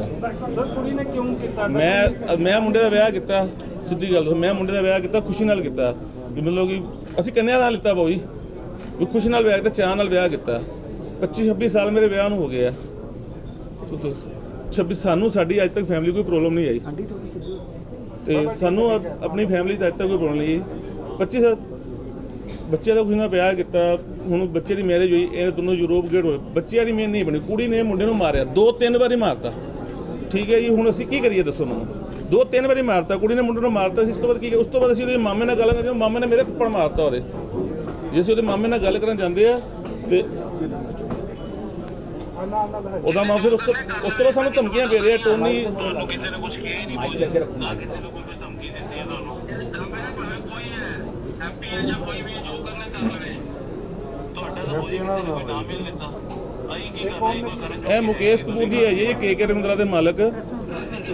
ਹੈਗਾ। ਸਰ ਕੁੜੀ ਨੇ ਕਿਉਂ ਕੀਤਾ? ਮੈਂ ਮੈਂ ਮੁੰਡੇ ਦਾ ਵਿਆਹ ਕੀਤਾ ਸਿੱਧੀ ਗੱਲ ਮੈਂ ਮੁੰਡੇ ਦਾ ਵਿਆਹ ਕੀਤਾ ਖੁਸ਼ੀ ਨਾਲ ਕੀਤਾ। ਵੀ ਮਤਲਬ ਕਿ ਅਸੀਂ ਕੰਨਿਆ ਨਾਲ ਲਿੱਤਾ ਬਾਊ ਜੀ। ਵੀ ਖੁਸ਼ੀ ਨਾਲ ਵਿਆਹ ਕੀਤਾ ਚਾਹ ਨਾਲ ਵਿਆਹ ਕੀਤਾ। 25 26 ਸਾਲ ਮੇਰੇ ਵਿਆਹ ਨੂੰ ਹੋ ਗਏ ਆ। 26 ਸਾਨੂੰ ਸਾਡੀ ਅੱਜ ਤੱਕ ਫੈਮਿਲੀ ਕੋਈ ਪ੍ਰੋਬਲਮ ਨਹੀਂ ਆਈ। ਤੇ ਸਾਨੂੰ ਆਪਣੀ ਫੈਮਿਲੀ ਦਾ ਅੱਜ ਤੱਕ ਕੋਈ ਪ੍ਰੋਬਲਮ ਨਹੀਂ ਆਈ। 25 ਸਾਲ ਬੱਚੇ ਦਾ ਖੁਸ਼ੀ ਨਾਲ ਵਿਆਹ ਕੀਤਾ ਹੁਣ ਬੱਚੇ ਦੀ ਮੈਰਿਜ ਹੋਈ ਇਹ ਦੋਨੋਂ ਯੂਰਪ ਗੇਟ ਹੋਏ। ਬੱਚਿਆਂ ਦੀ ਮੇਨ ਨਹੀਂ ਬਣੀ ਕੁੜੀ ਨੇ ਮੁੰਡੇ ਨੂੰ ਮਾਰਿਆ ਦੋ ਤਿੰਨ ਵਾਰੀ ਮਾਰਤਾ। ਠੀਕ ਹੈ ਜੀ ਹੁਣ ਅਸੀਂ ਕੀ ਕਰੀਏ ਦੱਸੋ ਮੈਨੂੰ? ਦੋ ਤਿੰਨ ਵਾਰੀ ਮਾਰਤਾ ਕੁੜੀ ਨੇ ਮੁੰਡੇ ਨੂੰ ਮਾਰਤਾ ਸੀ ਇਸ ਤੋਂ ਬਾਅਦ ਕੀ ਉਸ ਤੋਂ ਬਾਅਦ ਅਸੀਂ ਉਹਦੇ ਮਾਮੇ ਨਾਲ ਗੱਲ ਕਰਦੇ ਮਾਮੇ ਨੇ ਮੇਰੇ ਥੱਪੜ ਮਾਰਤਾ ਉਹਦੇ। ਜੇ ਅਸੀਂ ਉਹਦੇ ਮਾਮੇ ਨਾਲ ਗੱਲ ਕਰਨ ਜਾਂਦੇ ਆ ਤੇ ਉਹਦਾ ਮਾਂ ਫਿਰ ਉਸ ਤੋਂ ਉਸ ਤੋਂ ਬਾਅਦ ਸਾਨੂੰ ਧਮਕੀਆਂ ਦੇ ਰਿਹਾ ਟੋਨੀ ਤੁਹਾਨੂੰ ਕਿਸੇ ਨੇ ਕੁਝ ਕਿਹਾ ਹੀ ਨਹੀਂ ਨਾ ਕਿਸੇ ਨੂੰ ਕੋਈ ਧਮਕੀ ਦਿੱਤੀ ਹੈ ਤੁਹਾਨੂੰ। ਭਾਵੇਂ ਕੋਈ ਹੈ ਜਾਂ ਕੋਈ ਵੀ ਜੋ ਕਰਨਾ ਕਰ ਲਵੇ ਤੁਹਾਡਾ ਤਾਂ ਕੋਈ ਕਿਸੇ ਨੇ ਕੋਈ ਨਾਮ ਹੀ ਨਹੀਂ ਦਿੱਤਾ ਇਹ ਮੁਕੇਸ਼ ਕਪੂਰ ਜੀ ਹੈ ਜੀ ਕੇ ਕੇ ਰਵਿੰਦਰਾ ਦੇ ਮਾਲਕ।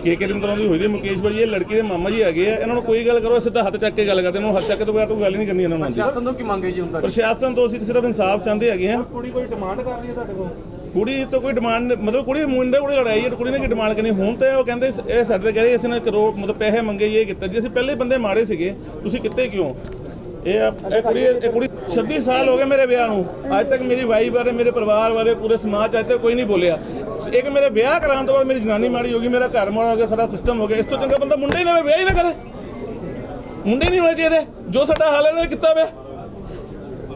ਕੇ ਕੇ ਰਵਿੰਦਰਾ ਦੀ ਹੋਈ ਦੀ ਮੁਕੇਸ਼ ਭਾਈ ਇਹ ਲੜਕੀ ਦੇ ਮਾਮਾ ਜੀ ਹੈਗੇ ਆ। ਇਹਨਾਂ ਨੂੰ ਕੋਈ ਗੱਲ ਕਰੋ ਸਿੱਧਾ ਹੱਥ ਚੱਕ ਕੇ ਗੱਲ ਕਰਦੇ ਇਹਨਾਂ ਨੂੰ ਹੱਥ ਚੱਕ ਕੇ ਤੋਂ ਬਗੈਰ ਕੋਈ ਗੱਲ ਨਹੀਂ ਕਰਨੀ ਇਹਨਾਂ ਨੂੰ ਆਉਂਦੀ। ਸ਼ਾਸਨ ਤੋਂ ਕੀ ਮੰਗੇ ਜੀ ਹੁੰਦਾ ਪ੍ਰਸ਼ਾਸਨ ਤੋਂ ਅਸੀਂ ਤਾਂ ਸਿਰਫ ਇਨਸਾਫ ਚਾਹੁੰਦੇ ਹੈਗੇ ਆ। ਕੁੜੀ ਕੋਈ ਡਿਮਾਂਡ ਕਰ ਰਹੀ ਹੈ ਤੁਹਾਡੇ ਕੋਲ? ਕੁੜੀ ਤੋਂ ਕੋਈ ਡਿਮਾਂਡ ਮਤਲਬ ਕੁੜੀ ਮੁੰਡੇ ਕੋਲ ਲੜਾਈ ਹੈ ਕੁੜੀ ਨੇ ਕੀ ਡਿਮਾਂਡ ਕਰਨੀ? ਹੁਣ ਤੇ ਉਹ ਕਹਿੰਦੇ ਇਹ ਸਾਡੇ ਤੇ ਕਹਿ ਰਹੇ ਅਸੀਂ ਨੇ ਕਰੋੜ ਮਤਲਬ ਪੈਸੇ ਮੰਗੇ ਇਹ ਕੀਤਾ ਜੀ। ਅਸੀਂ ਪਹਿਲੇ ਬੰਦੇ ਮਾਰੇ ਸੀਗੇ। ਤੁਸੀਂ ਕਿੱਥੇ ਕਿਉਂ? ਇਹ ਇਹ ਕੁੜੀ ਇਹ ਕੁੜੀ 26 ਸਾਲ ਹੋ ਗਏ ਮੇਰੇ ਵਿਆਹ ਨੂੰ। ਅੱਜ ਤੱਕ ਮੇਰੀ ਵਾਈਫ ਬਾਰੇ ਮੇਰੇ ਪਰਿਵਾਰ ਬਾਰੇ ਪੂਰੇ ਸਮਾਜ 'ਚ ਅੱਜ ਤੱਕ ਕੋਈ ਨਹੀਂ ਬੋਲਿਆ। ਇੱਕ ਮੇਰੇ ਵਿਆਹ ਕਰਾਉਣ ਤੋਂ ਬਾਅਦ ਮੇਰੀ ਜਨਾਨੀ ਮਾੜੀ ਹੋ ਗਈ ਮੇਰਾ ਘਰ ਮਾੜਾ ਹੋ ਗਿਆ ਸਾਰਾ ਸਿਸਟਮ ਹੋ ਗਿਆ। ਇਸ ਤੋਂ ਚੰਗਾ ਬੰਦਾ ਮੁੰਡੇ ਹੀ ਨਾ ਹੋਵੇ, ਵਿਆਹ ਹੀ ਨਾ ਕਰੇ। ਮੁੰਡੇ ਨਹੀਂ ਹੋਣੇ ਚਾਹੀਦੇ। ਜੋ ਸਾਡਾ ਹਾਲ ਇਹਨਾਂ ਨੇ ਕੀਤਾ ਹੋਇਆ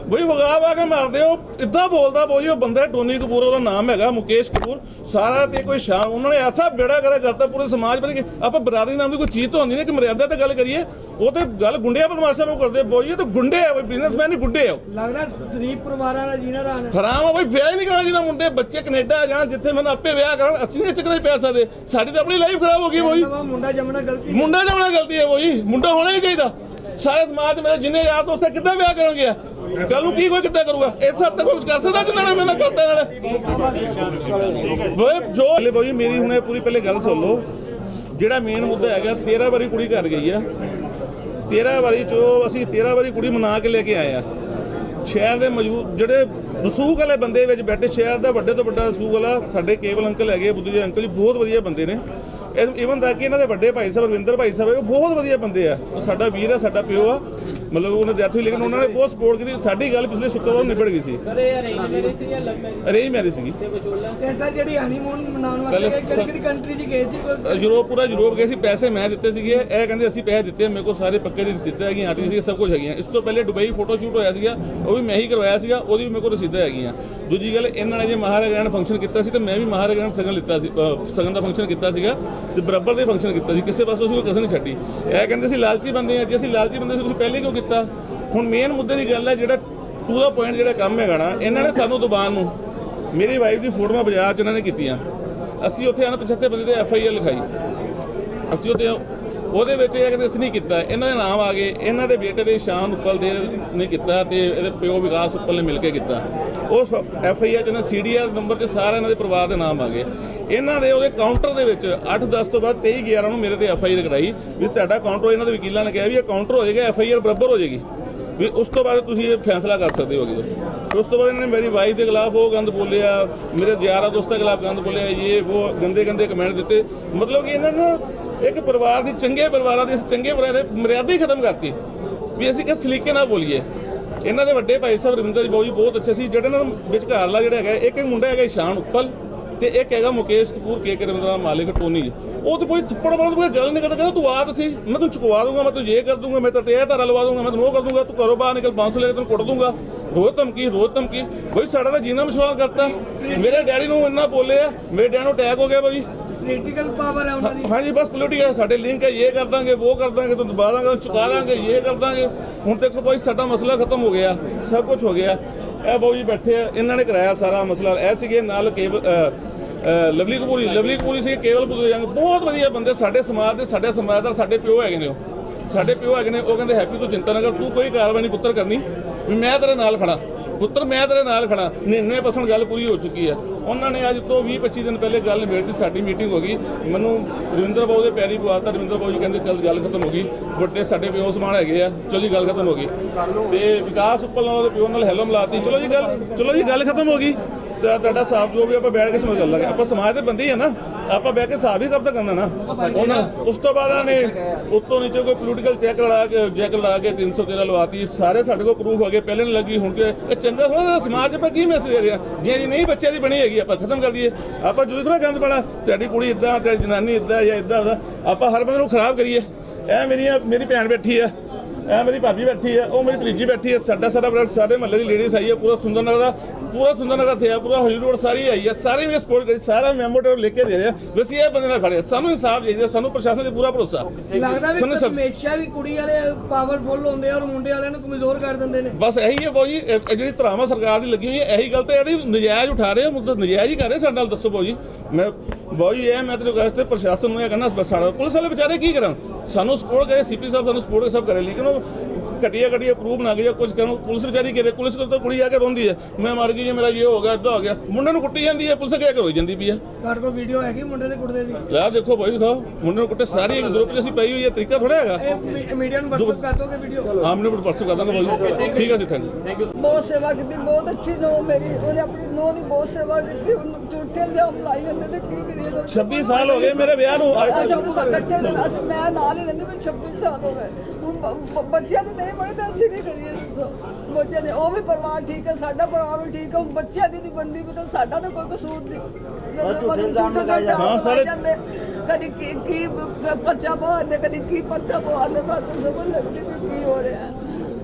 ਬਈ ਵਗਾ ਵਾ ਕੇ ਮਾਰਦੇ ਹੋ ਇੱਦਾਂ ਬੋਲਦਾ ਬੋਜੀ ਉਹ ਬੰਦਾ ਟੋਨੀ ਕਪੂਰ ਉਹਦਾ ਨਾਮ ਹੈਗਾ ਮੁਕੇਸ਼ ਕਪੂਰ ਸਾਰਾ ਤੇ ਕੋਈ ਸ਼ਾਨ ਉਹਨਾਂ ਨੇ ਐਸਾ ਬੇੜਾ ਕਰਾ ਕਰਤਾ ਪੂਰੇ ਸਮਾਜ ਪਰ ਕਿ ਆਪਾਂ ਬਰਾਦਰੀ ਨਾਮ ਦੀ ਕੋਈ ਚੀਜ਼ ਤਾਂ ਹੁੰਦੀ ਨਹੀਂ ਕਿ ਮਰਿਆਦਾ ਤੇ ਗੱਲ ਕਰੀਏ ਉਹ ਤੇ ਗੱਲ ਗੁੰਡਿਆਂ ਬਦਮਾਸ਼ਾਂ ਨੂੰ ਕਰਦੇ ਇਹ ਤਾਂ ਗੁੰਡੇ ਆ ਬਈ ਬਿਜ਼ਨਸਮੈਨ ਨਹੀਂ ਗੁੰਡੇ ਆ। ਲੱਗਦਾ ਸ਼ਰੀਫ ਪਰਿਵਾਰਾਂ ਦਾ ਜੀਣਾ ਰਾਨ ਹਰਾਮ ਆ ਬਈ ਵਿਆਹ ਹੀ ਨਹੀਂ ਕਰਨਾ ਜਿਹਦਾ ਮੁੰਡੇ ਬੱਚੇ ਕੈਨੇਡਾ ਜਾਣ ਜਿੱਥੇ ਮੈਨੂੰ ਆਪੇ ਵਿਆਹ ਕਰਨ ਅਸੀਂ ਨਹੀਂ ਚੱਕਰੇ ਪੈ ਸਕਦੇ ਸਾਡੀ ਤਾਂ ਆਪਣੀ ਲਾਈਫ ਖਰਾਬ ਹੋ ਗਈ ਬੋਈ ਮੁੰਡਾ ਜੰਮਣਾ ਗਲਤੀ ਮੁੰਡਾ ਜਮਣਾ ਗਲਤੀ ਹੈ ਬੋਈ ਮੁੰਡਾ ਹੋਣਾ ਨਹੀਂ ਚਾਹੀਦਾ। ਸਾਰੇ ਸਮਾਜ ਮੇਰੇ ਜਿੰਨੇ ਯਾਰ ਦੋਸਤ ਹੈ ਕਿੱਦਾਂ ਵਿਆਹ ਕਰਨਗੇ ਕੱਲ ਨੂੰ ਕੀ ਕੋਈ ਕਿੱਦਾਂ ਕਰੂਗਾ? ਇਸ ਹੱਦ ਤੱਕ ਕੁਝ ਕਰ ਸਕਦਾ ਜਿੰਨਾ ਨੇ ਮੇਰੇ ਕਰਤਾ ਨਾਲੇ? ਬੋਏ ਜੋ ਲੈ ਬੋਈ, ਮੇਰੀ ਹੁਣੇ ਪੂਰੀ ਪਹਿਲੇ ਗੱਲ ਸੁਣ ਲਓ। ਜਿਹੜਾ ਮੇਨ ਮੁੱਦਾ ਹੈਗਾ 13 ਵਾਰੀ ਕੁੜੀ ਘਰ ਗਈ ਆ। 13 ਵਾਰੀ ਚੋ ਅਸੀਂ 13 ਵਾਰੀ ਕੁੜੀ ਮਨਾ ਕੇ ਲੈ ਕੇ ਆਏ ਆ। ਸ਼ਹਿਰ ਦੇ ਮੌਜੂਦ ਜਿਹੜੇ ਰਸੂਖ ਵਾਲੇ ਬੰਦੇ ਵਿੱਚ ਬੈਠੇ, ਸ਼ਹਿਰ ਦਾ ਵੱਡੇ ਤੋਂ ਵੱਡਾ ਰਸੂਖ ਵਾਲਾ ਸਾਡੇ ਕੇਵਲ ਅੰਕਲ ਹੈਗੇ ਬੁੱਧੂ ਜੀ, ਅੰਕਲ ਜੀ, ਬਹੁਤ ਵਧੀਆ ਬੰਦੇ ਨੇ। ਇਵਨ ਤਾਂ ਕਿ ਇਹਨਾਂ ਦੇ ਵੱਡੇ ਭਾਈ ਸਾਹਿਬ ਰਵਿੰਦਰ ਭਾਈ ਸਾਹਿਬ ਉਹ ਬਹੁਤ ਵਧੀਆ ਬੰਦੇ ਆ। ਉਹ ਸਾਡਾ ਵੀਰ ਆ ਸਾਡਾ ਪਿਓ ਆ। ਮਤਲਬ ਉਹਨੇ ਡੈਥ ਹੋਈ ਲੇਕਿਨ ਉਹਨਾਂ ਨੇ ਬਹੁਤ ਸਪੋਰਟ ਕੀਤੀ। ਸਾਡੀ ਗੱਲ ਪਿਛਲੇ ਸ਼ੁੱਕਰਵਾਰ ਨੂੰ ਨਿਬੜ ਗਈ ਸੀ। ਸਰ ਇਹ ਅਰੇਂਜ ਮੈਰਿਜ ਸੀ ਜਾਂ ਲਵ ਮੈਰਿਜ ਅਰੇਂਜ ਮੈਰਿਜ ਸੀਗੀ। ਤੇ ਵਿਚੋਲਾ? ਤੇ ਸਰ ਜਿਹੜੀ ਹਨੀਮੂਨ ਮਨਾਉਣ ਵਾਸਤੇ ਪਹਿਲੇ ਗਏ ਕਿਹੜੀ ਕਿਹੜੀ ਕੰਟਰੀ 'ਚ ਗਏ ਸੀ? ਕੋਈ ਯੂਰਪ ਪੂਰਾ ਯੂਰਪ ਗਏ ਸੀ। ਪੈਸੇ ਮੈਂ ਦਿੱਤੇ ਸੀਗੇ। ਇਹ ਕਹਿੰਦੇ ਅਸੀਂ ਪੈਸੇ ਦਿੱਤੇ ਮੇਰੇ ਕੋਲ ਸਾਰੇ ਪੱਕੇ ਦੀ ਰਸੀਦਾਂ ਹੈਗੀਆਂ ਆਰਟੀ ਸੀ ਸਭ ਕੁਝ ਹੈਗੀਆਂ। ਇਸ ਤੋਂ ਪਹਿਲੇ ਦੁਬਈ ਫੋਟੋ ਸ਼ੂਟ ਹੋਇਆ ਸੀਗਾ। ਉਹ ਵੀ ਮੈਂ ਹੀ ਕਰਵਾਇਆ ਸੀਗਾ। ਉਹਦੀ ਵੀ ਮੇਰੇ ਕੋਲ ਰਸੀਦਾਂ ਹੈਗੀਆਂ। ਦੂਜੀ ਗੱਲ, ਇਹਨਾਂ ਨੇ ਜੇ ਮਹਾਰਾਜਾ ਫੰਕਸ਼ਨ ਕੀਤਾ ਸੀ ਤੇ ਮੈਂ ਵੀ ਮਹਾਰਾਜਾ ਸਗਨ ਲਿੱਤਾ ਸੀ ਸਗਨ ਦਾ ਫੰਕਸ਼ਨ ਕੀਤਾ ਸੀਗਾ ਤੇ ਬਰਾਬਰ ਦੇ ਫੰਕਸ਼ਨ ਕੀਤਾ ਸੀ, ਕਿਸੇ ਪਾਸੋਂ ਅਸੀਂ ਕੋਈ ਕਸਰ ਨਹੀਂ ਛੱਡੀ। ਇਹ ਕਹਿੰਦੇ ਸੀ ਲਾਲਚੀ ਬੰਦੇ ਆ ਜੇ ਅਸੀਂ ਲਾਲਚੀ ਬੰਦੇ ਸੀ ਤੁਸੀਂ ਪਹਿਲੇ ਕਿਉਂ ਕੀਤਾ? ਹੁਣ ਮੇਨ ਮੁੱਦੇ ਦੀ ਗੱਲ ਹੈ, ਜਿਹੜਾ ਟੂ ਦਾ ਪੁਆਇੰਟ ਜਿਹੜਾ ਕੰਮ ਹੈਗਾ ਨਾ, ਇਹਨਾਂ ਨੇ ਸਾਨੂੰ ਦੁਬਾਨ ਨੂੰ। ਮੇਰੀ ਵਾਈਫ ਦੀ ਫੋਟੋਆਂ ਬਾਜ਼ਾਰ 'ਚ ਇਹਨਾਂ ਨੇ ਕੀਤੀਆਂ। ਅਸੀਂ ਉੱਥੇ ਅਣ ਪਛਾਤੇ ਬੰਦੇ ਤੇ ਐਫ ਆਈ ਆਰ ਲਿਖਾਈ। ਅਸੀਂ ਉੱਥੇ ਉਹਦੇ ਵਿੱਚ ਇਹ ਕਹਿੰਦੇ ਅਸੀਂ ਨਹੀਂ ਕੀਤਾ, ਇਹਨਾਂ ਦੇ ਨਾਮ ਆ ਗਏ, ਇਹਨਾਂ ਦੇ ਬੇਟੇ ਦੇ ਸ਼ਾਨ ਉੱਪਲ ਦੇ ਨੇ ਕੀਤਾ ਤੇ ਇਹਦੇ ਪਿਓ ਵਿਕਾਸ ਉੱਪਲ ਨੇ ਮਿਲ ਕੇ ਕੀਤਾ। ਉਸ ਐਫ ਆਈ ਆਰ ਚ ਨਾ ਸੀ ਡੀ ਆਰ ਨੰਬਰ 'ਚ ਸਾਰਾ ਇਹਨਾਂ ਦੇ ਪਰਿਵਾਰ ਦੇ ਨਾਮ ਆ ਗਏ। ਇਹਨਾਂ ਦੇ ਉਹਦੇ ਕਾਊਂਟਰ ਦੇ ਵਿੱਚ 8-10 ਤੋਂ ਬਾਅਦ 23 11 ਨੂੰ ਮੇਰੇ ਤੇ ਐਫ ਆਈ ਆਰ ਕਰਾਈ ਵੀ ਤੁਹਾਡਾ ਕਾਊਂਟਰ ਇਹਨਾਂ ਦੇ ਵਕੀਲਾਂ ਨੇ ਕਿਹਾ ਵੀ ਇਹ ਕਾਊਂਟਰ ਹੋ ਜਾਏਗਾ ਐਫ ਆਈ ਆਰ ਬਰਾਬਰ ਹੋ ਜਾਏਗੀ। ਵੀ ਉਸ ਤੋਂ ਬਾਅਦ ਤੁਸੀਂ ਇਹ ਫੈਸਲਾ ਕਰ ਸਕਦੇ ਹੋਗੇ ਉਸ ਤੋਂ ਬਾਅਦ ਇਹਨਾਂ ਨੇ ਮੇਰੀ ਵਾਈਫ ਦੇ ਖਿਲਾਫ ਉਹ ਗੰਦ ਬੋਲਿਆ, ਮੇਰੇ ਯਾਰਾਂ ਦੋਸਤਾਂ ਖਿਲਾਫ ਗੰਦ ਬੋਲਿਆ, ਇਹ ਉਹ ਗੰਦੇ ਗੰਦੇ ਕਮੈਂਟ ਦਿੱਤੇ। ਮਤਲਬ ਕਿ ਇਹਨਾਂ ਨੇ ਇੱਕ ਪਰਿਵਾਰ ਦੀ ਚੰਗੇ ਪਰਿਵਾਰਾਂ ਦੀ ਚੰਗੇ ਪਰਿਵਾਰ ਦੀ ਮਰਿਆਦਾ ਹੀ ਖਤਮ ਕਰਤੀ। ਵੀ ਅਸੀਂ ਕਿਸ ਸਲੀਕੇ ਨਾਲ ਬੋਲੀਏ। ਇਹਨਾਂ ਦੇ ਵੱਡੇ ਭਾਈ ਸਾਹਿਬ ਰਵਿੰਦਰ ਜੀ ਬਾਊ ਜੀ ਬਹੁਤ ਅੱਛੇ ਸੀ, ਜਿਹੜੇ ਨਾਲ ਵਿਚਕਾਰਲਾ ਜਿਹੜਾ ਹੈਗਾ, ਇੱਕ ਮੁੰਡਾ ਹੈਗਾ ਇਸ਼ਾਨ ਉੱਪਲ ਤੇ ਇੱਕ ਹੈਗਾ ਮੁਕੇਸ਼ ਕਪੂਰ, ਕੇ ਕੇ ਰਵਿੰਦਰ ਦਾ ਮਾਲਿਕ ਟੋਨੀ। ਜੀ। ਉਹ ਤੇ ਕੋਈ ਥੱਪੜ ਮਾਰਨ ਕੋਈ ਗੱਲ ਨਹੀਂ ਕਰਦਾ, ਕਹਿੰਦਾ ਤੂੰ ਆ ਸੀ ਮੈਂ ਤੈਨੂੰ ਚੁਕਵਾ ਦੂੰਗਾ ਮੈਂ ਤੈਨੂੰ ਇਹ ਕਰ ਦੂੰਗਾ ਮੈਂ ਤੇ ਇਹ ਧਾਰਾ ਲਵਾ ਦੂੰਗਾ ਮੈਂ ਤੈਨੂੰ ਉਹ ਕਰ ਦੂੰਗਾ ਤੂੰ ਘਰੋਂ ਬਾਹਰ ਨਿਕਲ 500 ਲੈ ਕੇ ਤੈਨੂੰ ਕੁੱਟ ਦੂੰਗਾ ਰੋਜ਼ ਧਮਕੀ ਰੋਜ਼ ਧਮਕੀ। ਬਈ ਸਾਡਾ ਤਾਂ ਜੀਣਾ ਮਸ਼ਵਾਲ ਕਰਤਾ। ਮੇਰੇ ਡੈਡੀ ਨੂੰ ਇੰਨਾ ਬੋਲਿਆ ਮੇਰੇ ਡੈਡੀ ਨੂੰ ਅਟੈਕ ਹੋ ਗਿਆ ਬਈ। ਪੋਲੀਟੀਕਲ ਪਾਵਰ ਹੈ ਉਹਨਾਂ ਦੀ। ਹਾਂਜੀ, ਬਸ ਪੋਲੀਟੀਕਲ ਸਾਡੇ ਲਿੰਕ ਹੈ, ਇਹ ਕਰ ਦਾਂਗੇ, ਉਹ ਕਰ ਦਾਂਗੇ, ਤੁਹਾਨੂੰ ਦਬਾ ਦਾਂਗੇ ਚੁਕਾ ਦਾਂਗੇ ਇਹ ਕਰ ਦਾਂਗੇ। ਹੁਣ ਤੱਕ ਕੋਈ ਸਾਡਾ ਮਸਲਾ ਖਤਮ ਹੋ ਗਿਆ, ਸਭ ਕੁਝ ਹੋ ਗਿਆ। ਇਹ ਬਾਊ ਜੀ ਬੈਠੇ ਆ, ਇਹਨਾਂ ਨੇ ਕਰਾਇਆ ਸਾਰਾ ਮਸਲਾ। ਇਹ ਸੀਗੇ ਨਾਲ ਕੇਵਲ ਲਵਲੀ ਕਪੂਰੀ ਲਵਲੀ ਕਪੂਰੀ ਸੀ ਕੇਵਲ ਬੁੱਧੂ ਜੰਗ। ਬਹੁਤ ਵਧੀਆ ਬੰਦੇ, ਸਾਡੇ ਸਮਾਜ ਦੇ, ਸਾਡੇ ਸਮਾਜਦਾਰ ਸਾਡੇ ਪਿਓ ਹੈਗੇ ਨੇ ਉਹ। ਸਾਡੇ ਪਿਓ ਹੈਗੇ ਨੇ, ਉਹ ਕਹਿੰਦੇ, ਹੈਪੀ ਤੂੰ ਚਿੰਤਾ ਨਾ ਕਰ, ਤੂੰ ਕੋਈ ਕਾਰਵਾਈ ਨਹੀਂ ਪੁੱਤਰ ਕਰਨੀ, ਵੀ ਮੈਂ ਤੇਰੇ ਨਾਲ ਖੜਾ ਪੁੱਤਰ, ਮੈਂ ਤੇਰੇ ਨਾਲ ਖੜਾ। 99% ਗੱਲ ਪੂਰੀ ਹੋ ਚੁੱਕੀ ਹੈ ਉਹਨਾਂ ਨੇ ਅੱਜ ਤੋਂ 20 25 ਦਿਨ ਪਹਿਲੇ ਗੱਲ ਨਿਬੇੜਤੀ, ਸਾਡੀ ਮੀਟਿੰਗ ਹੋ ਗਈ। ਮੈਨੂੰ ਰਵਿੰਦਰ ਬਾਬੂ ਦੇ ਪੈਰੀ ਪਵਾਤਾ ਰਵਿੰਦਰ ਬਾਬੂ ਜੀ ਕਹਿੰਦੇ, ਚੱਲ ਗੱਲ ਖਤਮ ਹੋ ਗਈ। ਵੱਡੇ ਸਾਡੇ ਪਿਓ ਸਮਾਨ ਹੈਗੇ ਆ। ਚਲੋ ਜੀ, ਗੱਲ ਖਤਮ ਹੋ ਗਈ। ਤੇ ਵਿਕਾਸ ਉੱਪਰ ਨਾਲ ਉਹਦੇ ਪਿਓ ਨਾਲ ਹੈਲੋ ਮਿਲਾਤੀ। ਚਲੋ ਜੀ, ਗੱਲ ਚਲੋ ਜੀ, ਗੱਲ ਖਤਮ ਹੋ ਗਈ। ਤੇ ਤੁਹਾਡਾ ਸਾਫ਼ ਜੋ ਵੀ ਆਪਾਂ ਬੈਠ ਕੇ ਸਮਝ ਲਾਂਗੇ ਆਪਾਂ ਸਮਾਜ ਦੇ ਬੰਦੇ ਹੀ ਆ ਨਾ। ਆਪਾਂ ਬਹਿ ਕੇ ਹਿਸਾਬ ਹੀ ਕਬ ਤੱਕ ਕਰਨਾ ਨਾ। ਉਹਨਾਂ ਉਸ ਤੋਂ ਬਾਅਦ ਇਹਨਾਂ ਨੇ ਉੱਤੋਂ ਨੀਚੇ ਕੋਈ ਪੋਲੀਟੀਕਲ ਚੈੱਕ ਲੜਾ ਕੇ ਜੈਕ ਲਾ ਕੇ 313 ਲਵਾਤੀ। ਸਾਰੇ ਸਾਡੇ ਕੋਲ ਪ੍ਰੂਫ ਹੋ ਗਏ। ਪਹਿਲੇ ਨਹੀਂ ਲੱਗੀ, ਹੁਣ ਕਿ ਇਹ ਚੰਗਾ ਥੋੜਾ ਸਮਾਜ 'ਚ ਆਪਾਂ ਕੀ ਮੈਸੇਜ ਦੇ ਰਹੇ ਆ ਜੇ ਜੀ ਨਹੀਂ ਬੱਚੇ ਦੀ ਬਣੀ ਹੈਗੀ, ਆਪਾਂ ਖਤਮ ਕਰ ਦਈਏ। ਆਪਾਂ ਜੁਦੀ ਤਰ੍ਹਾਂ ਗੰਦ ਪਾਣਾ ਤੁਹਾਡੀ ਕੁੜੀ ਇਦਾਂ ਤੇਰੀ ਜਨਾਨੀ ਇਦਾਂ ਜਾਂ ਇਦਾਂ ਉਹਦਾ ਆਪਾਂ ਹਰ ਬੰਦੇ ਨੂੰ ਖਰਾਬ ਕਰੀਏ। ਇਹ ਮੇਰੀਆਂ, ਮੇਰੀ ਭੈਣ ਬੈਠੀ ਆ। ਇਹ ਮੇਰੀ ਭਾਬੀ ਬੈਠੀ ਆ ਉਹ ਮੇਰੀ ਤੀਜੀ ਬੈਠੀ ਆ ਸਾਡਾ ਸਾਡਾ ਬੜਾ ਸਾਰੇ ਮਹੱਲੇ ਦੀ ਲੇਡੀਜ਼ ਆਈ ਆ ਪੂਰਾ ਸੁੰਦਰ ਨਗਰ ਦਾ ਪੂਰਾ ਸੁੰਦਰ ਨਗਰ ਤੇ ਆ ਪੂਰਾ ਹੌਲੀ ਰੋਡ ਸਾਰੀ ਆਈ ਆ ਸਾਰੇ ਵੀ ਸਪੋਰਟ ਕਰੀ ਸਾਰਾ ਮੈਂਬਰ ਲੈ ਕੇ ਦੇ ਰਿਹਾ ਬਸ ਇਹ ਬੰਦੇ ਨਾਲ ਖੜੇ। ਸਾਨੂੰ ਇਨਸਾਫ ਚਾਹੀਦਾ ਸਾਨੂੰ ਪ੍ਰਸ਼ਾਸਨ ਤੇ ਪੂਰਾ ਭਰੋਸਾ। ਲੱਗਦਾ ਵੀ ਹਮੇਸ਼ਾ ਵੀ ਕੁੜੀ ਵਾਲੇ ਪਾਵਰਫੁਲ ਹੁੰਦੇ ਔਰ ਮੁੰਡੇ ਵਾਲਿਆਂ ਨੂੰ ਕਮਜ਼ੋਰ ਕਰ ਦਿੰਦੇ ਨੇ। ਬਸ ਇਹੀ ਹੈ ਬਾਊ ਜੀ ਇਹ ਇਹ ਜਿਹੜੀ ਧਰਾਵਾ ਸਰਕਾਰ ਦੀ ਲੱਗੀ ਹੋਈ ਹੈ ਇਹੀ ਗੱਲ ਤੇ ਇਹਦੀ ਨਜਾਇਜ਼ ਉਠਾ ਰਹੇ ਹੋ ਨਜਾਇਜ਼ ਹੀ ਕਰ ਰਹੇ ਸਾਡੇ ਨਾਲ ਦੱਸੋ ਬਾਊ ਜੀ ਮੈਂ ਬਾਊ ਜੀ ਇਹ ਮੈਂ ਤੈਨੂੰ ਕਹਿੰਦਾ ਪ੍ਰਸ਼ਾਸਨ ਨੂੰ ਇਹ ਕਹਿੰਦਾ ਬਸ ਸਾਡਾ ਪੁਲਿਸ ਵਾਲੇ ਵਿਚਾਰੇ ਕੀ ਕਰਨ? ਸਾਨੂੰ ਸਪੋਰਟ ਕਰੇ ਸੀਪੀ ਸਾਹਿਬ ਸਾਨੂੰ ਸਪੋਰਟ ਸਭ ਕਰੇ ਲੇਕਿਨ ਉਹ ਘਟੀਆ ਘਟੀਆ ਪ੍ਰੂਫ ਨਾ ਗਿਆ ਕੁਝ ਕਰਨ ਪੁਲਿਸ ਵਿਚਾਰੀ ਕਿਤੇ ਪੁਲਿਸ ਕੋਲ ਤਾਂ ਕੁੜੀ ਆ ਕੇ ਰੋਂਦੀ ਹੈ। ਮੈਂ ਮਰ ਗਈ ਜੀ ਮੇਰਾ ਇਹ ਹੋ ਗਿਆ ਇਦਾਂ ਹੋ ਗਿਆ। ਮੁੰਡੇ ਨੂੰ ਕੁੱਟੀ ਜਾਂਦੀ ਹੈ ਪੁਲਿਸ ਕਿਆ ਕਰੋਈ ਜਾਂਦੀ ਪਈ ਹੈ। ਤੁਹਾਡੇ ਕੋਲ ਵੀਡੀਓ ਹੈਗੀ ਮੁੰਡੇ ਦੇ ਕੁੜਦੇ ਦੀ? ਯਾਰ ਦੇਖੋ ਬਾਈ ਦਿਖਾਓ। ਮੁੰਡੇ ਨੂੰ ਕੁੱਟੇ ਸਾਰੀ ਇੱਕ ਗਰੁੱਪ ਅਸੀਂ ਪਈ ਹੋਈ ਹੈ ਤਰੀਕਾ ਥੋੜਾ ਹੈਗਾ। ਇਹ ਮੀਡੀਆ ਨੂੰ WhatsApp ਕਰ ਦੋਗੇ ਵੀਡੀਓ ਹਾਂ ਮੈਨੂੰ ਪਰਸੋਂ ਕਰ ਦਾਂਗਾ ਜੀ ਠੀਕ ਹੈ ਜੀ ਥੈਂਕ ਯੂ ਬਹੁਤ ਸੇਵਾ ਕੀਤੀ ਬਹੁਤ ਅੱਛੀ ਨੋ ਮੇਰੀ ਉਹਨੇ ਆਪਣੀ ਨੋ ਦੀ ਬਹੁਤ ਸੇਵਾ ਕੀਤੀ ਉਹਨੂੰ ਝੂਠੇ ਇਲਜ਼ਾਮ ਲਾਈ ਜਾਂਦੇ ਤੇ ਕੀ ਕਰੀਏ ਦੱਸੋ 26 ਸਾਲ ਹੋ ਗਏ ਮੇਰੇ ਵਿਆਹ ਨੂੰ। ਅੱਜ ਇਕੱਠੇ ਨੇ ਅਸੀਂ ਮੈਂ ਨਾਲ ਹੀ ਰਹਿੰਦੀ ਮੈਂ 26 ਸਾਲ ਹੋ ਗਏ। ਬੱਚਿਆਂ ਨੂੰ ਨਹੀਂ ਬੜੇ ਤਾਂ ਅਸੀਂ ਨਹੀਂ ਕਰੀਏ ਦੱਸੋ। ਬੱਚਿਆਂ ਦੇ ਉਹ ਵੀ ਪਰਿਵਾਰ ਠੀਕ ਹੈ ਸਾਡਾ ਪਰਿਵਾਰ ਵੀ ਠੀਕ ਹੈ ਬੱਚਿਆਂ ਦੀ ਨਹੀਂ ਬੰਦੀ ਵੀ ਤਾਂ ਸਾਡਾ ਤਾਂ ਕੋਈ ਕਸੂਰ ਨਹੀਂ ਦੱਸੋ ਮੈਨੂੰ ਝੂਠੇ ਝੂਠੇ ਹਾਂ, ਸਾਰੇ- ਜਾਂਦੇ ਕਦੀ ਕੀ ਕੀ ਬੱਚਾ ਬਾਹਰ ਕਦੀ ਕੀ ਬੱਚਾ ਬਾਹਰ ਸਾਨੂੰ ਸਮਝ ਲੱਗਦੀ ਵੀ ਕੀ ਹੋ ਰਿਹਾ।